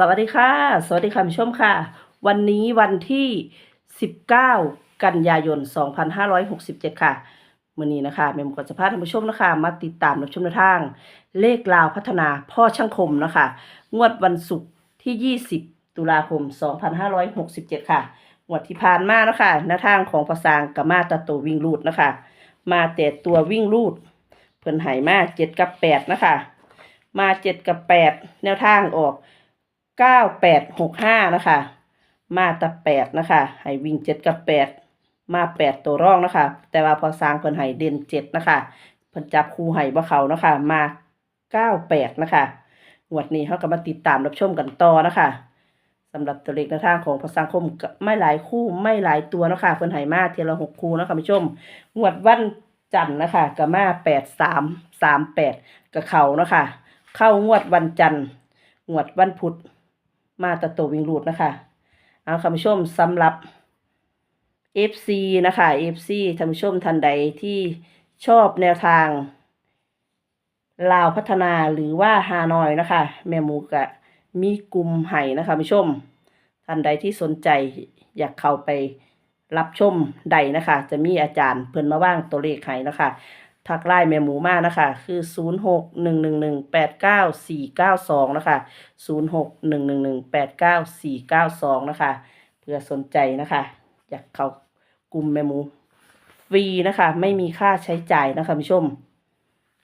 สวัสดีค่ะ สวัสดีค่ะผู้ชมค่ะ วันนี้วันที่ 19 กันยายน 2567 ค่ะมื่อนี้นะคะเมมกดสภาพท่านผู้ชมนะคะ มาติดตามรับชมแนทาง เลขลาวพัฒนาพ่อช่างคมนะคะ งวดวันศุกร์ที่ 20 ตุลาคม 2567 ค่ะงวดที่ผ่านมานะคะแนวทางของภาษางกับมาตะตัววิ่งรูดนะคะ มาแต่ตัววิ่งรูด เพิ่นหายมาเจ็ดกับแปดนะคะ มาเจ็ดกับแปดแนวทางออก เก้าแปดหกห้านะคะ มาตะแปดนะคะให้วิ่งเจ็ดกับแปดมาแปดตัวร่องนะคะ แต่ว่าพอสร้างเพิ่นให้เด่นเจ็ดนะคะเพิ่นจับคู่ให้บ่เขานะคะ มาเก้าแปดนะคะงวดนี้เขาก็มาติดตามรับชมกันต่อนะคะสำหรับตัวเลขแนทางของพอสังคมไม่หลายคู่ไม่หลายตัวนะคะเพิ่นให้มาเทียละหกคู่นะคะผู้ชมงวดวันจันทร์นะคะก็มาแปดสามสามแปดกับเขานะคะ เข้างวดวันจันทร์งวดวันพุธ มาแตะตัววิ่งรูดนะคะ เอาคำชมสำหรับ FC นะคะ FC ท่านผู้ชมท่านใดที่ชอบแนวทาง ลาวพัฒนาหรือว่าฮานอยนะคะ แม่หมูกะมีกลุ่มไห้นะคะผู้ชม ท่านใดที่สนใจอยากเข้าไปรับชมใดนะคะ จะมีอาจารย์เพิ่นมาว่างตัวเลขให้นะคะ ทักไล่แม่หมูมานะคะ คือ 0 6 1 1 1 8 9 4 9 2 นะคะ 0 6 1 1 1 8 9 4 9 2 นะคะ เพื่อสนใจนะคะ อยากเข้ากลุ่มแม่หมูฟรีนะคะ ไม่มีค่าใช้จ่ายนะคะผู้ชม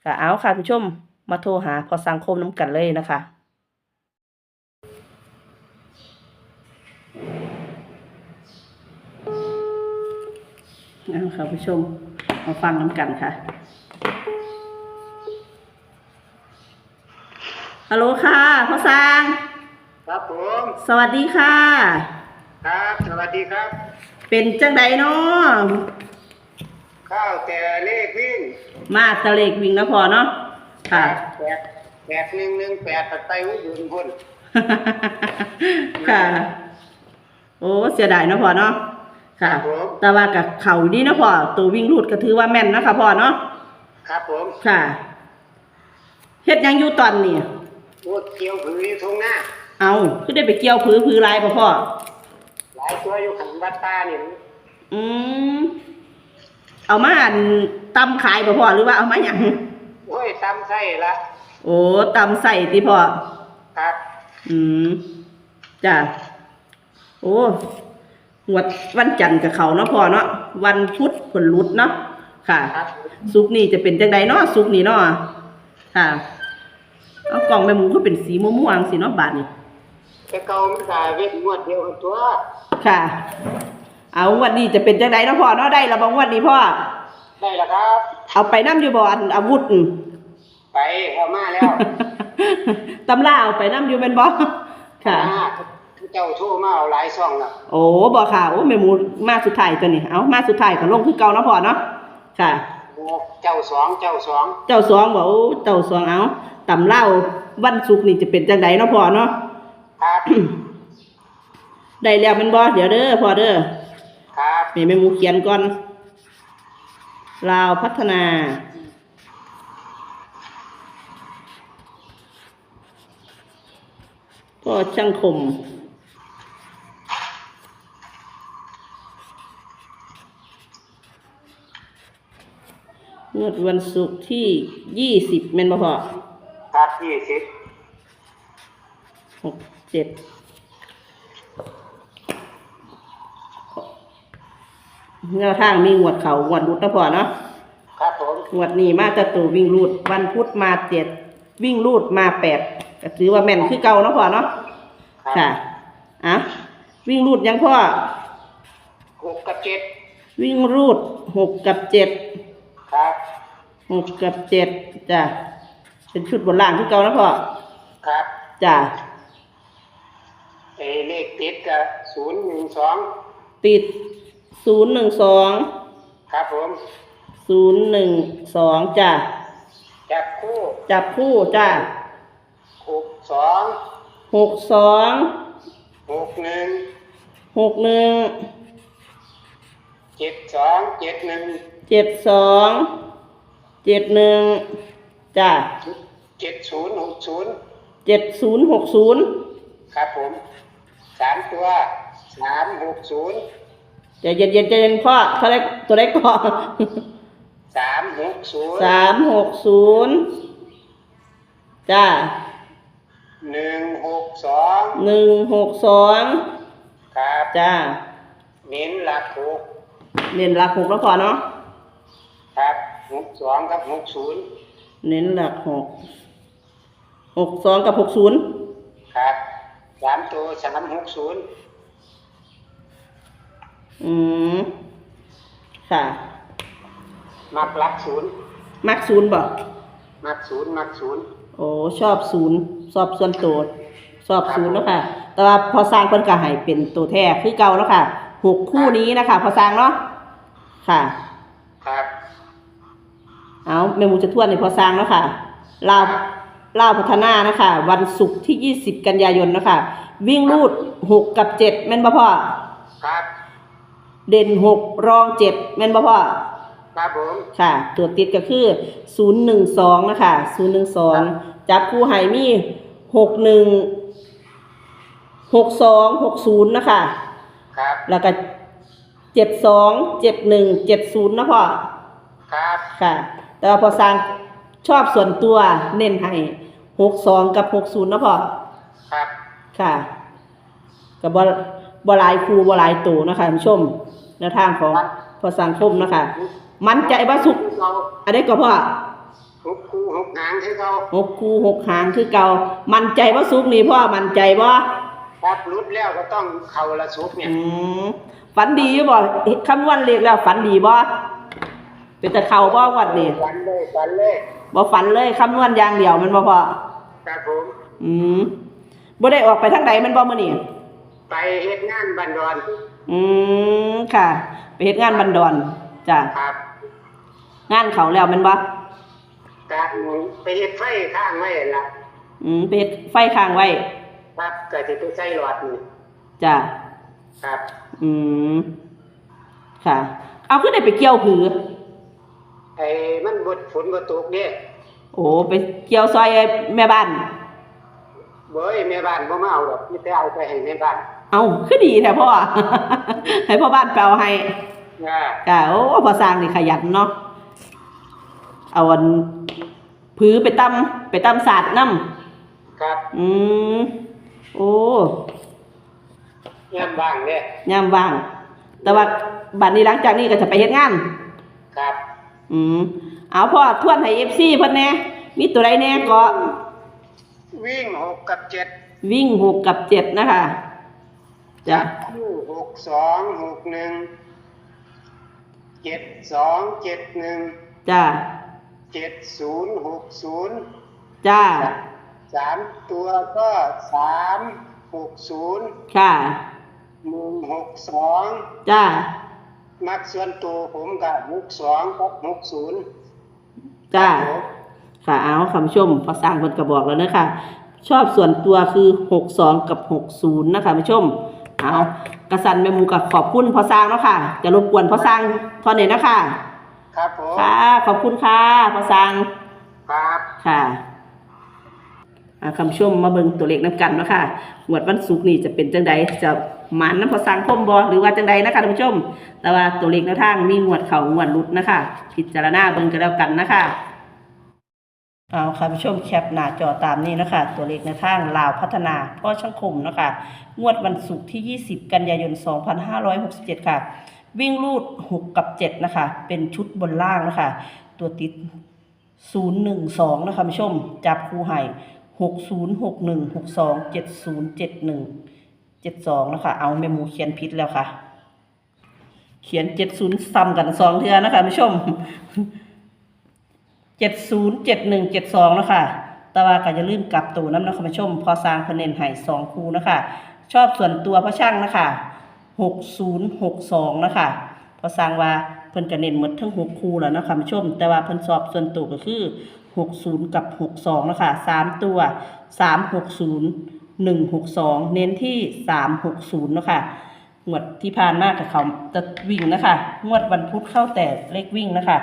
ค่ะเอาค่ะผู้ชมมาโทรหาพอสังคมน้ำกันเลยนะคะเอาค่ะผู้ชมมาฟังน้ำกันค่ะ ฮัลโหลค่ะพ่อสร้าง ครับผมสวัสดีค่ะ ครับ สวัสดีครับ เป็นจังใดเนาะข้าวแต่เลขวิ่งมาตะเลกวิ่งนะพอเนาะค่ะ แปดแปดหนึ่งหนึ่งแปดปัดไปหุ้นยืนพุ่นค่ะ โอ้เสียดายเนาะพ่อเนาะค่ะครับผมแต่ว่ากับเขานี่นะพ่อตัววิ่งรูดก็ถือว่าแม่นนะคะพ่อเนาะครับผม ค่ะเฮ็ดหยังอยู่ตอนนี้ พูดเกี่ยวผืออยู่ทงหน้า เอาคือได้ไปเกี่ยวผือผือลายป่ะพ่อ หลายตัวอยู่ขันวัดตานี่อืมเอามาอันตำขายป่ะพ่อหรือว่าเอามาหยังโอ้ยตำไส้ละโอ้ตำใส่ติพ่อ ครับ อืมจ้ะโอ้หวดวันจันทร์กับเขาเนาะพ่อเนาะวันพุธผลรุดเนาะค่ะครับ ซุกนี่จะเป็นจังใดเนาะซุกนี่เนาะค่ะ เอากล่องแม่หมูก็เป็นสีม่วงๆสีเนาะบาดนี่แต่เก่ามันกาเวทงวดเดียวกันตัวค่ะ เอางวันนี้จะเป็นจังใดเนาะพ่อเนาะได้ระบงวันนี้พ่อ ได้แล้วครับ เอาไปน้ำอยู่บ่อันอาวุธนั่นไปเอามาแล้วตำล่าเอาไปน้ำอยู่เป็นบ่ค่ะ มาเจ้าโทรมาเอาหลายซ่องแล้วโอ้บ่ค่ะ โอ้แม่หมูมาสุดท้ายตัวนี้เอามาสุดท้ายก็ลงคือเก่าเนาะพ่อเนาะค่ะ โอ้เจ้าสองเจ้าสอง เจ้าสองบอกโอ้เจ้าสองเอา ตำเล่าวันศุกร์นี่จะเป็นจังใดเนาะพ่อเนาะครับได้แล้วแมันบ่เดี๋ยวเด้อพ่อเด้อครับแม่แม่หมูเขียนก่อนลาวพัฒนาก็ช่างคมงวดวันศุกร์ที่ยี่สิบเมนบ่พอครับ ยี่สิบหกเจ็ดแนวทางมีงวดเขางวดรุดนะพอเนาะครับผมงวดนี้มาจะตูวิ่งรูด วันพุธมาเจ็ดวิ่งรูดมาแปดก็ถือว่าแม่นคือเก่าเนาะพ่อเนาะครับค่ะอะวิ่งรูดยังพ่อหกกับเจ็ดวิ่งรูดหกกับเจ็ดครับหกกับเจ็ดจ้ะ เป็นชุดบนล่างคือเก่านะพ่อครับจ้ะเอเลขติดกับศูนย์หนึ่งสองติดศูนย์หนึ่งสองครับผมศูนย์หนึ่งสองจ้ะจับคู่จับคู่จ้ะหกสองหกสองหกหนึ่งหกหนึ่งเจ็ดสองเจ็ดหนึ่งเจ็ดสองเจ็ดหนึ่ง จ้ะเจ็ดศูนย์หกศูนย์เจ็ดศูนย์หกศูนย์ครับผมสามตัวสามหกศูนย์ใจเย็นเย็นๆใจเย็นพ่อเท่าไรตัวเล็กก่อนสามหกศูนย์สามหกศูนย์จ้าหนึ่งหกสองหนึ่งหกสองครับจ้าเน้นหลักหกเน้นหลักหกแล้วพอเนาะครับหกสองกับหกศูนย์ เน้นหลักหกหกสองกับหกศูนย์ครับสามตัวสามหกศูนย์อืมค่ะมักหลักศูนย์มักศูนย์บ่มักศูนย์มักศูนย์โอ้ชอบศูนย์ชอบส่วนตัวชอบศูนย์เนาะค่ะ แต่ว่าพอสร้างเพิ่นก็ให้เป็นตัวแท้คือเก่าแล้วค่ะหกคู่นี้นะคะ พอสร้างเนาะค่ะ ครับ เอาเมมูจะทวนในพอสร้างแล้วค่ะลาวลาวพัฒนานะคะ วันศุกร์ที่ 20 กันยายนนะคะ วิ่งรูด 6 กับ 7แม่นบ่พ่อ ครับ เด่น 6 รอง 7แม่นบ่พ่อ ครับผมค่ะ ตัวติดก็คือ 012 นะคะ 012 จับคู่ไหมี 61 62 60 นะคะ ครับ แล้วก็ 72 71 70 นะพ่อ ครับ ค่ะ แต่ว่าพอสร้างชอบส่วนตัวเน้นให้หกสองกับหกศูนย์นะพ่อครับค่ะกับบอบหลายครูบหลายตัวนะคะท่านผู้ชมแนวทางของพอสังคมนะคะ มันใจว่าสุกเราอะไรก็พ่อหกคู่หกหางให้เขาหกคูหกหางคือเก่ามันใจว่าสุกนี่พ่อมันใจบ่ครับรุดแล้วก็ต้องเข่าละสุกเนี่ยอืมฝันดีอยู่บ่คำนวันเรียกแล้วฝันดีบ่ เป็นตะเข่าบ่วัดนี่ฝันเลยฝันเลยบ่ฝันเลยคำนวณอย่างเดียวแมันบ่พ่อครับผมอืมบ่ได้ออกไปทางใดแมันบ่มื้อนี้ไปเฮ็ดงานบันดอนอืมค่ะ ไปเฮ็ดงานบันดอนจ้ะครับงานเขาแล้วแมันบ่การไปเฮ็ดไฟข้างไว้ละอืมไปเฮ็ดไฟค้างไว้ครับก็จะไปใช้หลอดนี่จ้ะครับ อืมค่ะ เอาขึ้นได้ไปเกี่ยวผือ ไอ้มันบดฝนบ่ตกเด้โอ้ไปเกี่ยวซอยแม่บ้านเบ้ยแม่บ้านบ่มาเอาดอกมีแต่เอาไปให้แม่บ้าน เอาคือดีแท้พ่อ ให้พ่อบ้านแปลให้อ่าจ้ะโอ้พอสร้างนี่ขยันเนาะเอาอันผือไปตำไปตำศาสตร์นำครับ อืมโอ้ยามบ้างเด้ยามว่าง แต่ว่าบัดนี้หลังจากนี้ก็จะไปเฮ็ดงาน ครับ อืมเอาพ่อทวนให้ FC เพิ่นแหน่มีตัวใดแหน่ก็วิ่งหกกับเจ็ดวิ่งหกกับเจ็ดนะคะจ้ะคู่หกสองหกหนึ่งเจ็ดสองเจ็ดหนึ่งจ้ะเจ็ดศูนย์หกศูนย์จ้าสามตัวก็สามหกศูนย์ค่ะหนึ่งหกสองจ้า มักส่วนตัวผมกับหกสองกับหกศูนย์จ้าค่ะเอาคำชมพอสร้างเพิ่นก็บอกแล้วเนอะคะชอบส่วนตัวคือหกสองกับหกศูนย์นะคะผู้ชมเอากระสันแม่หมูกับขอบคุณพอสร้างเนาะค่ะ จะรบกวนพอสร้างเท่านี้นะคะ ครับผมค่ะขอบคุณค่ะพอสร้างครับค่ะอ่า คำชมมาเบิ่งตัวเลขน้ำกันเนาะค่ะงวดวันศุกร์นี่จะเป็นจังใดจะหมานน้ำพอสังคมบอหรือว่าจังใดนะคะท่านผู้ชม แต่ว่าตัวเลขแนวทางมีงวดเขางวดหลุดนะคะ พิจารณาเบิ่งกันแล้วกันนะคะเอาค่ะผู้ชมแคปหน้าจอตามนี้นะคะ ตัวเลขแนวทางลาวพัฒนาพ่อช่างคมนะคะ งวดวันศุกร์ที่ 20 กันยายน 2567 ค่ะ วิ่งลูด 6 กับ 7 นะคะ เป็นชุดบนล่างนะคะ ตัวติดศูนย์หนึ่งสองนะคะผู้ชม จับคู่ให้ หกศูนย์หกหนึ่งหกสองเจ็ดศูนย์เจ็ดหนึ่งเจ็ดสองนะคะ เอาเมมูเขียนผิดแล้วค่ะ เขียนเจ็ดศูนย์ซ้ำกันสองเทือนะคะผู้ชมเจ็ดศูนย์เจ็ดหนึ่งเจ็ดสองนะคะแต่ว่าก็จะลืมกลับตัวน้ำนะคะผู้ชม พอสร้างพนเนนให้สองคูนะคะ ชอบส่วนตัวพระช่างนะคะหกศูนย์หกสองนะคะ พอสร้างว่าเพิ่นก็เน้นหมดทั้งหกคูแล้วนะคะผู้ชม แต่ว่าเพิ่นสอบส่วนตัวก็คือ หกศูนย์กับหกสองนะคะสามตัวสามหกศูนย์หนึ่งหกสองเน้นที่สามหกศูนย์นะคะงวดที่ผ่านมากับเขาจะวิ่งนะคะ งวดวันพุธเข้าแต่เลขวิ่งนะคะ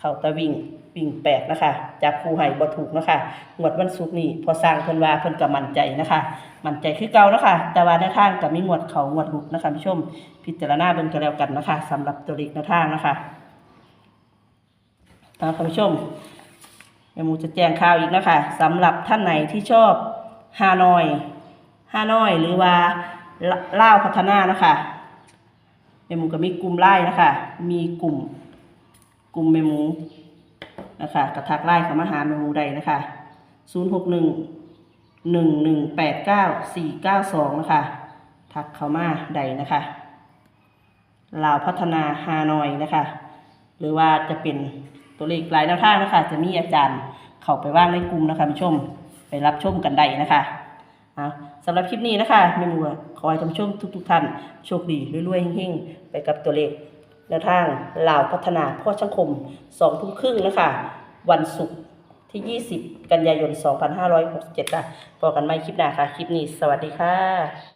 เขาตะวิ่งวิ่งแปดนะคะจับคู่ให้บ่ถูกนะคะ งวดวันศุกร์นี้พอสร้างเพิ่นว่าเพิ่นก็มั่นใจนะคะ มั่นใจคือเก่านะคะ แต่ว่าในทางก็มีงวดเขางวดหลุดนะคะผู้ชม พิจารณาเบิ่งก็แล้วกันนะคะสำหรับตัวเลขในทางนะคะเอาค่ะผู้ชม แม่หมูจะแจ้งข่าวอีกนะคะสำหรับท่านไหนที่ชอบฮานอยฮานอยหรือว่าลเล่าวพัฒนานะคะแม่หมูก็มีกลุ่มไล่นะคะ มีกลุ่มกลุ่มแม่หมูนะคะกระทักไล่เข้ามาหาแม่หมูใดนะคะศูนย์หกหนึ่งหนึ่งหนึ่งแปดเก้าสี่เก้าสองนะคะ ทักเข้ามาใดนะคะลาวพัฒนาฮานอยนะคะ หรือว่าจะเป็น ตัวเลขหลายแนวทางนะคะจะมีอาจารย์เข้าไปว่างในกลุ่มนะคะผู้ชมไปรับชมกันได้นะคะสำหรับคลิปนี้นะคะเมนูขอให้ท่านผู้ชมทุก ๆ ท่านโชคดีรวยๆเฮงๆ ไปกับตัวเลขแนวทางลาวพัฒนาพ่อช่างคมสองทุ่มครึ่งนะคะ วันศุกร์ที่ 20 กันยายน 2567ค่ะพบกันใหม่คลิปหน้าค่ะ คลิปนี้ สวัสดีค่ะ